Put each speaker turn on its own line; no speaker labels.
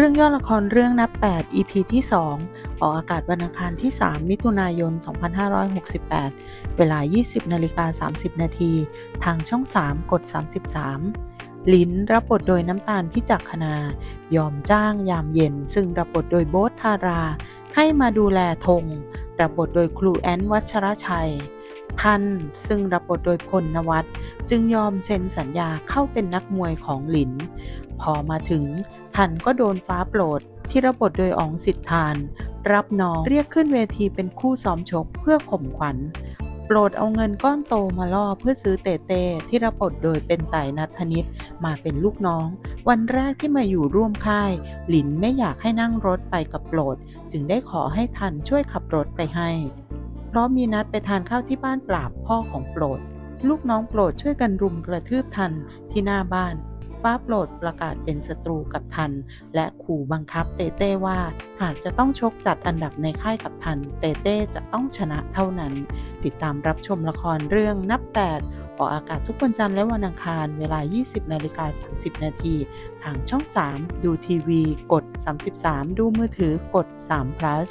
เรื่องย่อละครเรื่องนับ 8 EP ที่ 2 ออกอากาศวันอังคารที่ 3 มิถุนายน 2568 เวลา 20นาฬิกา30 นาที ทางช่อง 3 กด 33 ลิ้นรับบทโดยน้ำตาลพิจักคณา ยอมจ้างยามเย็น ซึ่งรับบทโดยโบ๊ทธารา ให้มาดูแลธงรับบทโดยครูแอนวัชรชัย ทันซึ่งรับบทโดยพลนวัตจึงยอมเซ็นสัญญาเข้าเป็นนักมวยของหลิน พอมาถึงทันก็โดนฟ้าโปรดที่รับบทโดยอองสิทธาน รับน้องเรียกขึ้นเวทีเป็นคู่ซ้อมชกเพื่อข่มขวัญโปรดเอาเงินก้อนโตมาล่อเพื่อซื้อเตเต้ที่รับบทโดยเป็นไต่นัทธนิตมาเป็นลูกน้อง วันแรกที่มาอยู่ร่วมค่าย หลินไม่อยากให้นั่งรถไปกับโปรด จึงได้ขอให้ทันช่วยขับรถไปให้ เพราะมีนัดไปทานข้าวที่บ้านปราบพ่อของโปรด ลูกน้องโปรดช่วยกันรุมกระทืบทันที่หน้าบ้าน ฟ้าโปรดประกาศเป็นศัตรูกับทัน และขู่บังคับเตเต้ว่า หากจะต้องชกจัดอันดับในค่ายกับทัน เตเต้จะต้องชนะเท่านั้น ติดตามรับชมละครเรื่องนับ8ออกอากาศทุกวันจันทร์และวันอังคาร เวลา 20 นาฬิกา 30 นาที ทางช่อง 3 ดูทีวี กด 33 ดูมือถือกด3 plus